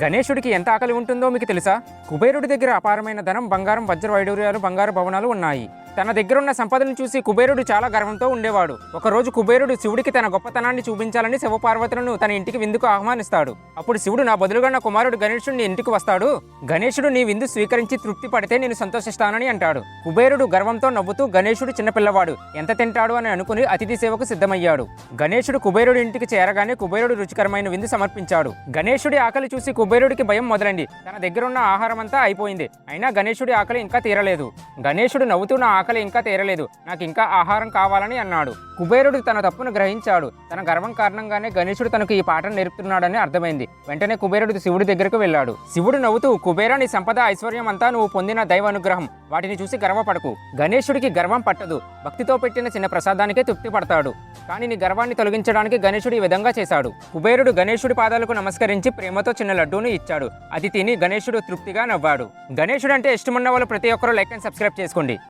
గణేశుడికి ఎంత ఆకలి ఉంటుందో మీకు తెలుసా? కుబేరుడి దగ్గర అపారమైన ధనం బంగారం వజ్ర వైడూర్యాలు బంగారు భవనాలు ఉన్నాయి. తన దగ్గరున్న సంపదను చూసి కుబేరుడు చాలా గర్వంతో ఉండేవాడు. ఒకరోజు కుబేరుడు శివుడికి తన గొప్పతనాన్ని చూపించాలని శివపార్వతులను తన ఇంటికి విందుకు ఆహ్వానిస్తాడు. అప్పుడు శివుడు నా బదులుగా నా కుమారుడు గణేశుడిని ఇంటికి వస్తాడు. గణేశుడు నీ విందు స్వీకరించి తృప్తి పడితే నేను సంతోషిస్తానని అంటాడు. కుబేరుడు గర్వంతో నవ్వుతూ గణేశుడు చిన్నపిల్లవాడు ఎంత తింటాడు? అని అనుకుని అతిథి సేవకు సిద్ధమయ్యాడు. గణేశుడు కుబేరుడి ఇంటికి చేరగానే కుబేరుడు రుచికరమైన విందు సమర్పించాడు. గణేశుడి ఆకలి చూసి కుబేరుడికి భయం మొదలండి తన దగ్గర ఉన్న ఆహారం అంతా అయిపోయింది. అయినా గణేశుడి ఆకలి ఇంకా తీరలేదు. గణేశుడు నవ్వుతూ నా ఆకలి ఇంకా తీరలేదు. నాకు ఇంకా ఆహారం కావాలని అన్నాడు. కుబేరుడు తన తప్పును గ్రహించాడు. తన గర్వం కారణంగానే గణేశుడు తనకు ఈ పాటను నేర్పుతున్నాడని అర్థమైంది. వెంటనే కుబేరుడు శివుడి దగ్గరకు వెళ్ళాడు. శివుడు నవ్వుతూ కుబేరా నీ సంపద ఐశ్వర్యం అంతా నువ్వు పొందిన దైవ అనుగ్రహం. వాటిని చూసి గర్వపడకు. గణేశుడికి గర్వం పట్టదు. భక్తితో పెట్టిన చిన్న ప్రసాదానికే తృప్తి పడతాడు. కానీ నీ గర్వాన్ని తొలగించడానికి గణేశుడు ఈ విధంగా చేశాడు. కుబేరుడు గణేశుడి పాదాలకు నమస్కరించి ప్రేమతో చిన్న లడ్డూను ఇచ్చాడు. అది తిని గణేశుడు తృప్తిగా నవ్వాడు. గణేశుడు అంటే ఇష్టమున్న వాళ్ళు ప్రతి ఒక్కరూ లైక్ అండ్ సబ్స్క్రైబ్ చేసుకోండి.